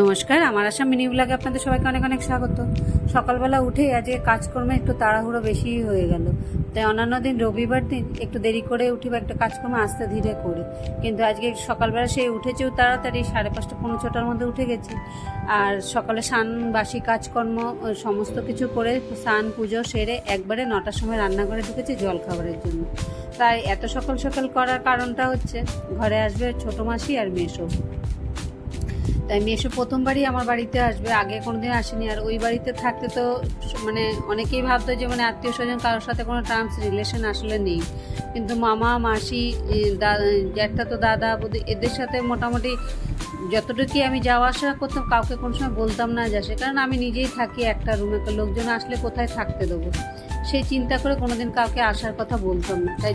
নমস্কার, আমার আসাম মিনি ব্লগে আপনাদের সবাইকে অনেক অনেক স্বাগত। সকালবেলা উঠে আজকে কাজকর্মে একটু তাড়াহুড়ো বেশি হয়ে গেল। তাই অন্যান্য দিন, রবিবার দিন, একটু দেরি করে উঠি বা একটা কাজকর্ম আস্তে ধীরে করে। কিন্তু আজকে সকালবেলা সেই উঠেছেও তাড়াতাড়ি, সাড়ে পাঁচটা পনেরো ছটার মধ্যে উঠে গেছি। আর সকালে স্নান, বাসি কাজকর্ম সমস্ত কিছু করে স্নান, পুজো সেরে একবারে নটার সময় রান্নাঘরে ঢুকেছি জল খাবারের জন্য। তাই এত সকাল সকাল করার কারণটা হচ্ছে, ঘরে আসবে ছোটো মাসি আর মেসো। তাই মেসো প্রথমবারই আমার বাড়িতে আসবে আগে কোনোদিন আসেনি। আর ওই বাড়িতে থাকতে তো মানে অনেকেই ভাবতো যে মানে আত্মীয় স্বজন কারোর সাথে কোনো টার্মস রিলেশন আসলে নেই। কিন্তু মামা মাসি এ, দা- জ্যাঠা তো দাদা বৌদি এদের সাথে মোটামুটি যতটুকু আমি যাওয়া আসা করতাম কাউকে কোনো সময় বলতাম না যাসে কারণ আমি নিজেই থাকি একটা রুমে লোকজন আসলে কোথায় থাকতে দেবো? সেই চিন্তা করে কোনোদিন কাউকে আসার কথা বলতাম না। তাই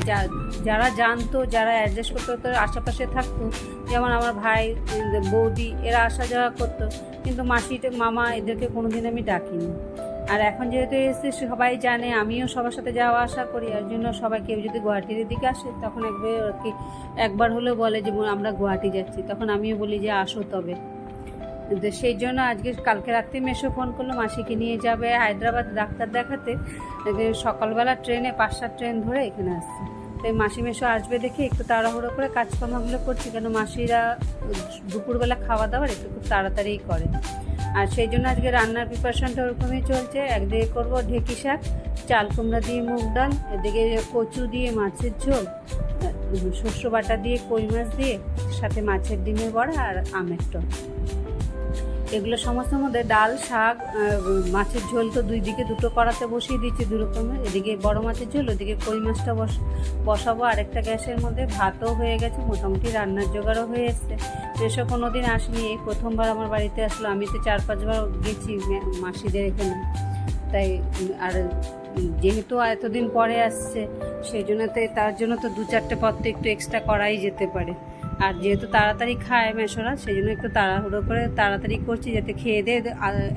যারা জানতো, যারা অ্যাডজাস্ট করতে হতো আশেপাশে থাকতো। যেমন আমার ভাই, বৌদি, এরা আসা যাওয়া করতো। কিন্তু মাসি, মামা এদেরকে কোনোদিন আমি ডাকিনি। আর এখন যেহেতু এসে সবাই জানে, আমিও সবার সাথে যাওয়া আসা করি। আর জন্য সবাই কেউ যদি গুয়াহাটির দিকে আসে, তখন একবার একবার হলেও বলে যে, আমরা গুয়াহাটি যাচ্ছি। তখন আমিও বলি যে, আসো তবে। সেই জন্য আজকে কালকে রাত্রে মেসো ফোন করল, মাসিকে নিয়ে যাবে হায়দ্রাবাদ ডাক্তার দেখাতে। সকালবেলা ট্রেনে পাঁচটা ট্রেন ধরে এখানে আসছে। তাই মাসি মেসো আসবে দেখে একটু তাড়াহুড়ো করে কাজকর্মগুলো করছি, কেন মাসিরা দুপুরবেলা খাওয়া দাওয়ার একটু খুব তাড়াতাড়িই করে। আর সেই জন্য আজকে রান্নার প্রিপারেশনটা ওরকমই চলছে। একদিকে করব ঢেকি শাক, চাল কুমড়া দিয়ে মুগ ডাল, এদিকে কচু দিয়ে মাছের ঝোল, শস্য বাটা দিয়ে কই মাছ দিয়ে, সাথে মাছের ডিমের বড়া আর আমের টক। এগুলো সমস্ত মধ্যে ডাল, শাক মাছের ঝোল তো দুই দিকে দুটো কড়াতে বসিয়ে দিচ্ছি দু রকমের এদিকে বড় মাছের ঝোল, ওদিকে কই মাছটা বস, বসাবো। আরেকটা গ্যাসের মধ্যে ভাতও হয়ে গেছে, মোটামুটি রান্নার জোগাড়ও হয়ে এসছে। এসব কোনো দিন আসেনি। এই প্রথমবার আমার বাড়িতে আসলো। আমি তো চার, পাঁচবার গেছি মাসিদের এখানে। তাই আর যেহেতু এতদিন পরে আসছে, সেই জন্য তো তার জন্য তো দু চারটে পদ তো একটু এক্সট্রা করাই যেতে পারে। আর যেহেতু তাড়াতাড়ি খায় মেশোরা সেই জন্য একটু তাড়াহুড়ো করে তাড়াতাড়ি করছি যাতে খেয়ে দিয়ে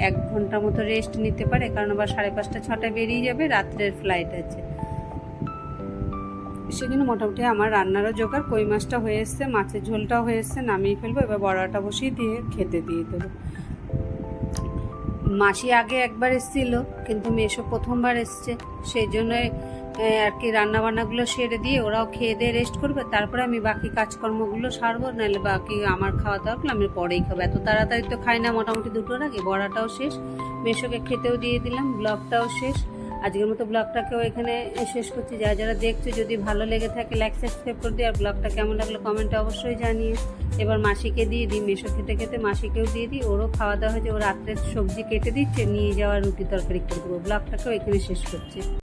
এক ঘণ্টা মতো রেস্ট নিতে পারে, কারণ আবার সাড়ে পাঁচটা ছটায় বেরিয়ে যাবে রাত্রের ফ্লাইট আছে। সেজন্য মোটামুটি আমার রান্নারও জোগাড়, কই মাছটা হয়ে এসছে, মাছের ঝোলটাও হয়ে এসছে, নামিয়ে ফেলব, এবার বড়াটা বসিয়ে দিয়ে খেতে দিয়ে দেবো। মাসি আগে একবার এসেছিল, কিন্তু মেশো প্রথমবার এসছে, সেই জন্য আর কি রান্না বান্নাগুলো সেরে দিয়ে ওরাও খেয়ে দিয়ে রেস্ট করবে, তারপরে আমি বাকি কাজকর্মগুলো সারবো, নাহলে বাকি আমার খাওয়া দাওয়াগুলো আমি পরেই খাব। এত তাড়াতাড়ি তো খাই না মোটামুটি দুটোর আগে বড়াটাও শেষ, মেশোকে খেতেও দিয়ে দিলাম, ব্লগটাও শেষ। আজকের মতো ব্লগটাকেও এখানে শেষ করছি। যারা যারা দেখছ যদি ভালো লেগে থাকে লাইক সাবস্ক্রাইব করে দিই আর ব্লগটা কেমন লাগল কমেন্টে অবশ্যই জানিয়ে এবার মাসিকে দিয়ে দিই, মেশো খেতে খেতে মাসিকেও দিয়ে দিই, ওরও খাওয়া দাওয়া হয়েছে ও রাত্রে সবজি কেটে দিচ্ছে, নিয়ে যাওয়া রুটি তরকারি করে দেবো। ব্লগটাকেও এখানে শেষ করছি।